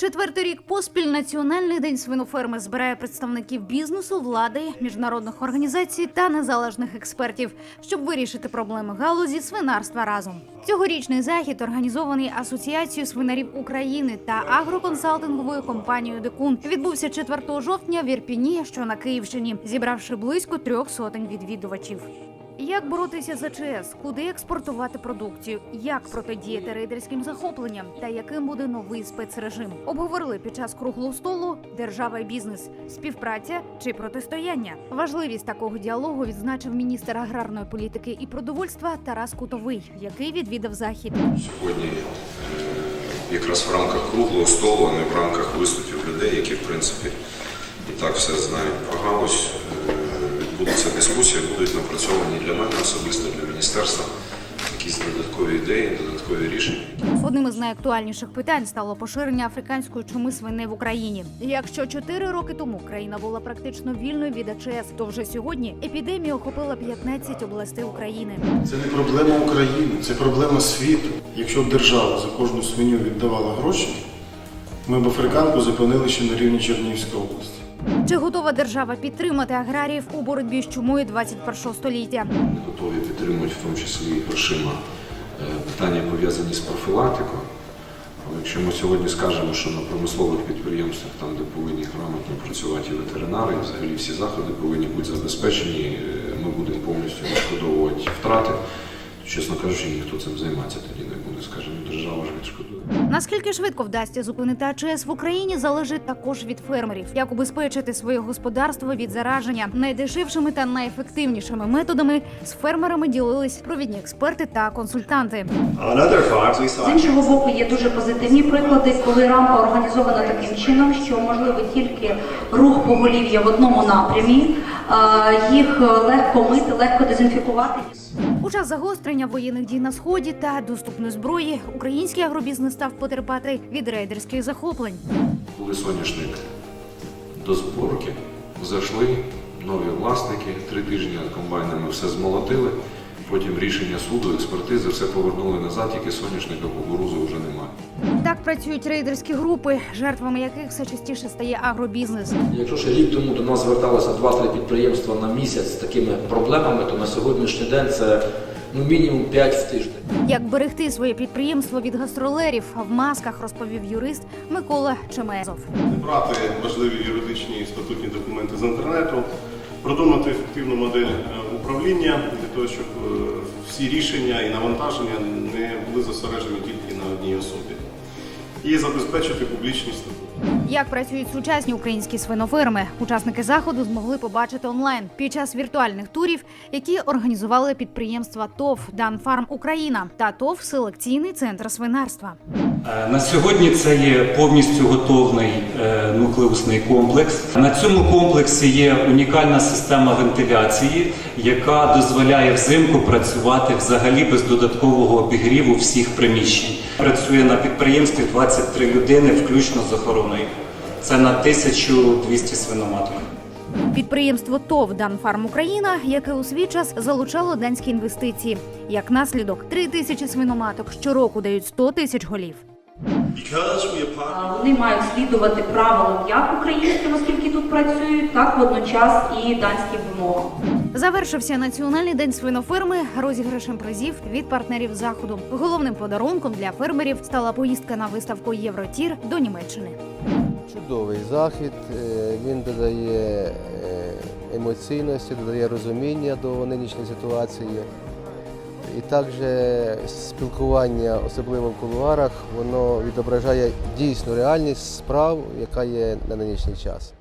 Четвертий рік поспіль Національний день свиноферми збирає представників бізнесу, влади, міжнародних організацій та незалежних експертів, щоб вирішити проблеми галузі свинарства разом. Цьогорічний захід організований Асоціацією свинарів України та агроконсалтинговою компанією Декун. Відбувся 4 жовтня в Ірпіні, що на Київщині, зібравши близько трьох сотень відвідувачів. Як боротися з АЧС, куди експортувати продукцію, як протидіяти рейдерським захопленням та яким буде новий спецрежим, обговорили під час круглого столу держава і бізнес, співпраця чи протистояння. Важливість такого діалогу відзначив міністр аграрної політики і продовольства Тарас Кутовий, який відвідав захід. Сьогодні е, якраз в рамках круглого столу, а не в рамках виступів людей, які в принципі і так все знають про галузь. Відбудеться дискусія, будуть напрацьовані для мене особисто, для міністерства якісь додаткові ідеї, додаткові рішення. Одним із найактуальніших питань стало поширення африканської чуми свиней в Україні. Якщо чотири роки тому країна була практично вільною від АЧС, то вже сьогодні епідемія охопила 15 областей України. Це не проблема України, це проблема світу. Якщо б держава за кожну свиню віддавала гроші, ми б африканку зупинили ще на рівні Чернігівської області. Чи готова держава підтримати аграріїв у боротьбі з чумою 21 століття? Готові підтримувати в тому числі і грошима е, питання пов'язані з профілактикою. Але якщо ми сьогодні скажемо, що на промислових підприємствах, там де повинні грамотно працювати ветеринари, взагалі всі заходи повинні бути забезпечені, е, ми будемо повністю відшкодовувати втрати, чесно кажучи, ніхто цим займатися тоді не буде. Скажімо, держава ж відшкодує. Наскільки швидко вдасться зупинити АЧС в Україні, залежить також від фермерів. Як убезпечити своє господарство від зараження найдешевшими та найефективнішими методами з фермерами ділились провідні експерти та консультанти. З іншого боку, є дуже позитивні приклади, коли рамка організована таким чином, що можливо тільки рух поголів'я в одному напрямі, їх легко мити, легко дезінфікувати. У час загострення воєнних дій на сході та доступної зброї український агробізнес став потерпати від рейдерських захоплень. Коли соняшник до зборки зайшли нові власники, три тижні комбайнами все змолотили. Потім рішення суду, експертизи, все повернули назад, тільки соняшника кукурузи вже немає. Так працюють рейдерські групи, жертвами яких все частіше стає агробізнес. Якщо ще рік тому до нас зверталося 2-3 підприємства на місяць з такими проблемами, то на сьогоднішній день це ну мінімум 5 в тиждень. Як берегти своє підприємство від гастролерів в масках, розповів юрист Микола Чемезов. не брати важливі юридичні і статутні документи з інтернету, продумати ефективну модель е, управління для того, щоб е, всі рішення і навантаження не були зосереджені тільки на одній особі, і забезпечити публічність. Як працюють сучасні українські свиноферми, учасники заходу змогли побачити онлайн під час віртуальних турів, які організували підприємства ТОВ Данфарм Україна та ТОВ Селекційний центр свинарства. Е, На сьогодні це є повністю готовий е, нуклеусний комплекс. На цьому комплексі є унікальна система вентиляції, яка дозволяє взимку працювати взагалі без додаткового обігріву всіх приміщень. Працює на підприємстві 23 людини, включно з охороною. Це на 1200 свиноматок. Підприємство ТОВ Данфарм Україна, яке у свій час залучало данські інвестиції. Як наслідок, три тисячі свиноматок щороку дають 100 тисяч голів. Вони мають слідувати правилам як українським, оскільки тут працюють, так водночас і данським вимогам. Завершився національний день свиноферми розіграшем призів від партнерів заходу. Головним подарунком для фермерів стала поїздка на виставку Євротір до Німеччини. Чудовий захід, е, він додає е, емоційності, додає розуміння до нинішньої ситуації. І також спілкування, особливо в кулуарах, воно відображає дійсну реальність справ, яка є на нинішній час.